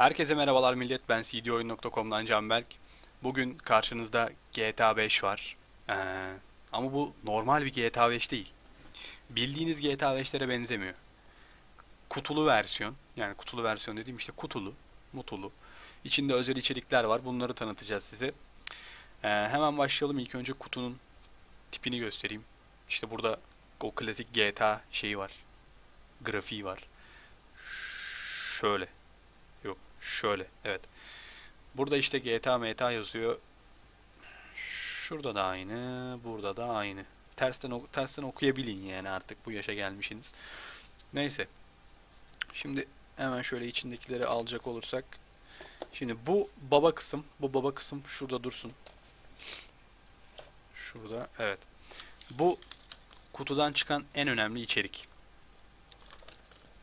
Herkese merhabalar millet. Ben cdoyun.com'dan Canberk. Bugün karşınızda GTA 5 var. Ee, ama bu normal bir GTA 5 değil. Bildiğiniz GTA 5'lere benzemiyor. Kutulu versiyon. Yani kutulu versiyon dediğim işte kutulu, mutulu. İçinde özel içerikler var. Bunları tanıtacağız size. Ee, hemen başlayalım. İlk önce kutunun tipini göstereyim. İşte burada o klasik GTA şeyi var. Grafiği var. Şöyle. Şöyle evet. Burada işte GTA MTA yazıyor. Şurada da aynı, burada da aynı. Tersten tersten okuyabilin yani artık bu yaşa gelmişsiniz. Neyse. Şimdi hemen şöyle içindekileri alacak olursak. Şimdi bu baba kısım, bu baba kısım şurada dursun. Şurada evet. Bu kutudan çıkan en önemli içerik.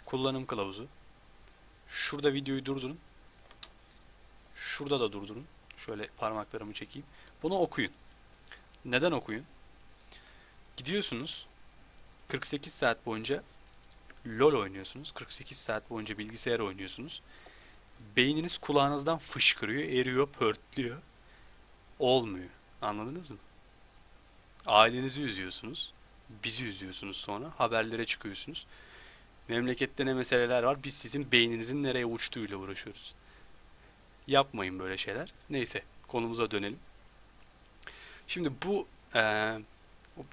Kullanım kılavuzu. Şurada videoyu durdurun. Şurada da durdurun. Şöyle parmaklarımı çekeyim. Bunu okuyun. Neden okuyun? Gidiyorsunuz. 48 saat boyunca LoL oynuyorsunuz. 48 saat boyunca bilgisayar oynuyorsunuz. Beyniniz kulağınızdan fışkırıyor, eriyor, pörtlüyor. Olmuyor. Anladınız mı? Ailenizi üzüyorsunuz. Bizi üzüyorsunuz sonra. Haberlere çıkıyorsunuz. Memlekette ne meseleler var? Biz sizin beyninizin nereye uçtuğuyla uğraşıyoruz. Yapmayın böyle şeyler. Neyse konumuza dönelim. Şimdi bu eee,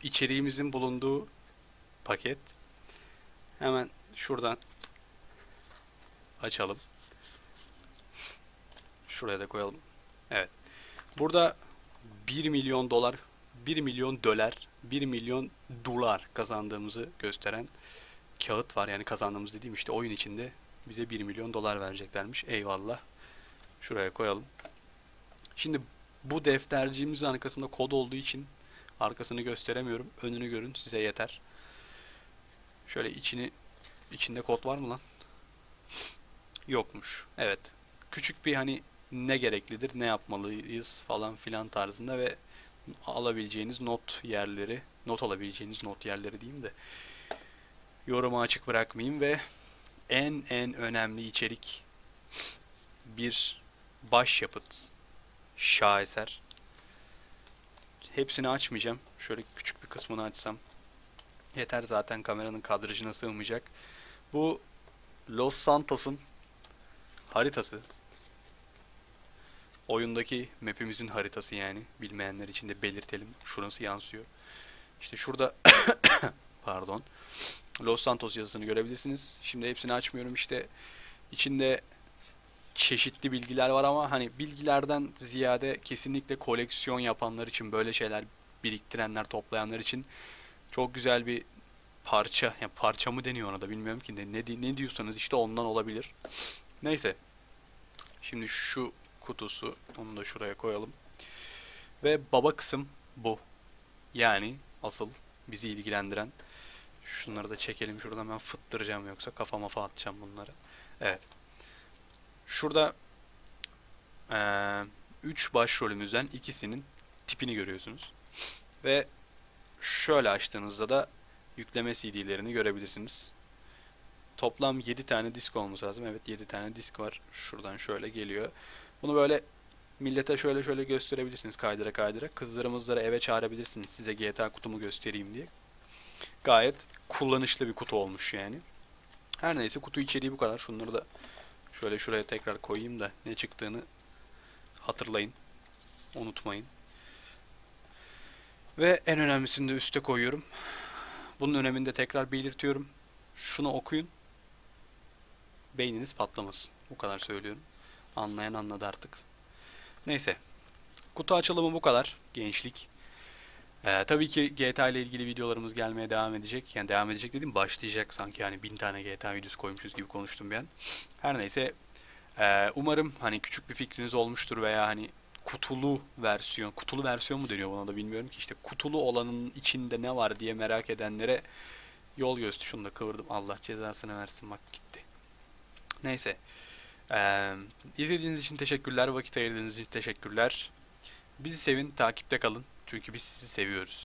içeriğimizin bulunduğu paket hemen şuradan açalım. Şuraya da koyalım. Evet. Burada 1 milyon dolar, 1 milyon dolar, 1 milyon dolar kazandığımızı gösteren kağıt var. Yani kazandığımız dediğim işte oyun içinde bize 1 milyon dolar vereceklermiş. Eyvallah. Şuraya koyalım. Şimdi bu defterciğimizin arkasında kod olduğu için arkasını gösteremiyorum. Önünü görün size yeter. Şöyle içini içinde kod var mı lan? Yokmuş. Evet. Küçük bir hani ne gereklidir, ne yapmalıyız falan filan tarzında ve alabileceğiniz not yerleri, not alabileceğiniz not yerleri diyeyim de yorumu açık bırakmayayım ve en en önemli içerik bir başyapıt şaheser. Hepsini açmayacağım. Şöyle küçük bir kısmını açsam yeter zaten kameranın kadrajına sığmayacak. Bu Los Santos'un haritası. Oyundaki map'imizin haritası yani. Bilmeyenler için de belirtelim. Şurası yansıyor. İşte şurada pardon. Los Santos yazısını görebilirsiniz. Şimdi hepsini açmıyorum. İşte içinde çeşitli bilgiler var ama hani bilgilerden ziyade kesinlikle koleksiyon yapanlar için böyle şeyler biriktirenler, toplayanlar için çok güzel bir parça. Ya parça mı deniyor ona da bilmiyorum ki ne, ne, di- ne diyorsanız işte ondan olabilir. Neyse. Şimdi şu kutusu onu da şuraya koyalım. Ve baba kısım bu. Yani asıl bizi ilgilendiren Şunları da çekelim. Şuradan ben fıttıracağım yoksa kafama fa atacağım bunları. Evet. Şurada 3 başrolümüzden ikisinin tipini görüyorsunuz. Ve şöyle açtığınızda da yükleme CD'lerini görebilirsiniz. Toplam 7 tane disk olması lazım. Evet 7 tane disk var. Şuradan şöyle geliyor. Bunu böyle millete şöyle şöyle gösterebilirsiniz kaydıra kaydıra. Kızlarımızları eve çağırabilirsiniz size GTA kutumu göstereyim diye. Gayet kullanışlı bir kutu olmuş yani. Her neyse kutu içeriği bu kadar. Şunları da şöyle şuraya tekrar koyayım da ne çıktığını hatırlayın. Unutmayın. Ve en önemlisini de üste koyuyorum. Bunun önemini de tekrar belirtiyorum. Şunu okuyun. Beyniniz patlamasın. Bu kadar söylüyorum. Anlayan anladı artık. Neyse. Kutu açılımı bu kadar. Gençlik. Ee, tabii ki GTA ile ilgili videolarımız gelmeye devam edecek. Yani devam edecek dediğim başlayacak sanki yani bin tane GTA videosu koymuşuz gibi konuştum ben. Her neyse ee, umarım hani küçük bir fikriniz olmuştur veya hani kutulu versiyon, kutulu versiyon mu deniyor buna da bilmiyorum ki işte kutulu olanın içinde ne var diye merak edenlere yol göster. Şunu da kıvırdım. Allah cezasını versin bak gitti. Neyse. Ee, izlediğiniz için teşekkürler. Vakit ayırdığınız için teşekkürler. Bizi sevin, takipte kalın. Çünkü biz sizi seviyoruz.